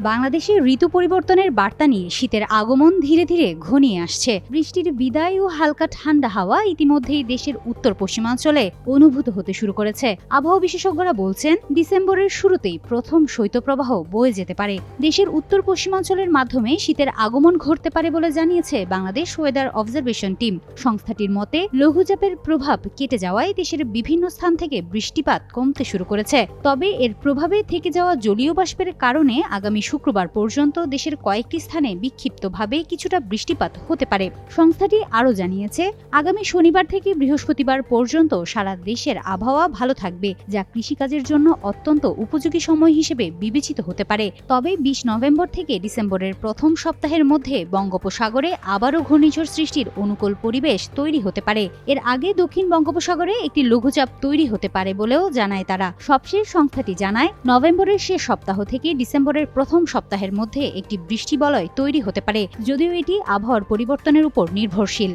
বাংলাদেশে ঋতু পরিবর্তনের বার্তা নিয়ে শীতের আগমন ধীরে ধীরে ঘনিয়ে আসছে। বৃষ্টির বিদায় ও হালকা ঠান্ডা হাওয়া ইতিমধ্যেই দেশের উত্তর পশ্চিমাঞ্চলে অনুভূত হতে শুরু করেছে। আবহাওয়া বিশেষজ্ঞরা বলছেন, ডিসেম্বরের শুরুতেই প্রথম শৈত্যপ্রবাহ বয়ে যেতে পারে। দেশের উত্তর পশ্চিমাঞ্চলের মাধ্যমে শীতের আগমন ঘটতে পারে বলে জানিয়েছে বাংলাদেশ ওয়েদার অবজারভেশন টিম। সংস্থাটির মতে, লঘুচাপের প্রভাব কেটে যাওয়ায় দেশের বিভিন্ন স্থান থেকে বৃষ্টিপাত কমতে শুরু করেছে। তবে এর প্রভাবে থেকে যাওয়া জলীয় বাষ্পের কারণে আগামী শুক্রবার পর্যন্ত দেশের কয়েকটি স্থানে বিক্ষিপ্তভাবে কিছুটা বৃষ্টিপাত হতে পারে। সংস্থাটি আরও জানিয়েছে, আগামী শনিবার থেকে বৃহস্পতিবার পর্যন্ত সারা দেশের আবহাওয়া ভালো থাকবে, যা কৃষিকাজের জন্য অত্যন্ত উপযোগী সময় হিসেবে বিবেচিত হতে পারে। তবে বিশ নভেম্বর থেকে ডিসেম্বরের প্রথম সপ্তাহের মধ্যে বঙ্গোপসাগরে আবারও ঘূর্ণিঝড় সৃষ্টির অনুকূল পরিবেশ তৈরি হতে পারে। এর আগে দক্ষিণ বঙ্গোপসাগরে একটি লঘুচাপ তৈরি হতে পারে বলেও জানায় তারা। সবশেষ সংস্থাটি জানায়, নভেম্বরের শেষ সপ্তাহ থেকে ডিসেম্বরের প্রথম সপ্তাহের মধ্যে একটি বৃষ্টি বলয় তৈরি হতে পারে যদিও এটি আবহাওয়ার পরিবর্তনের উপর নির্ভরশীল।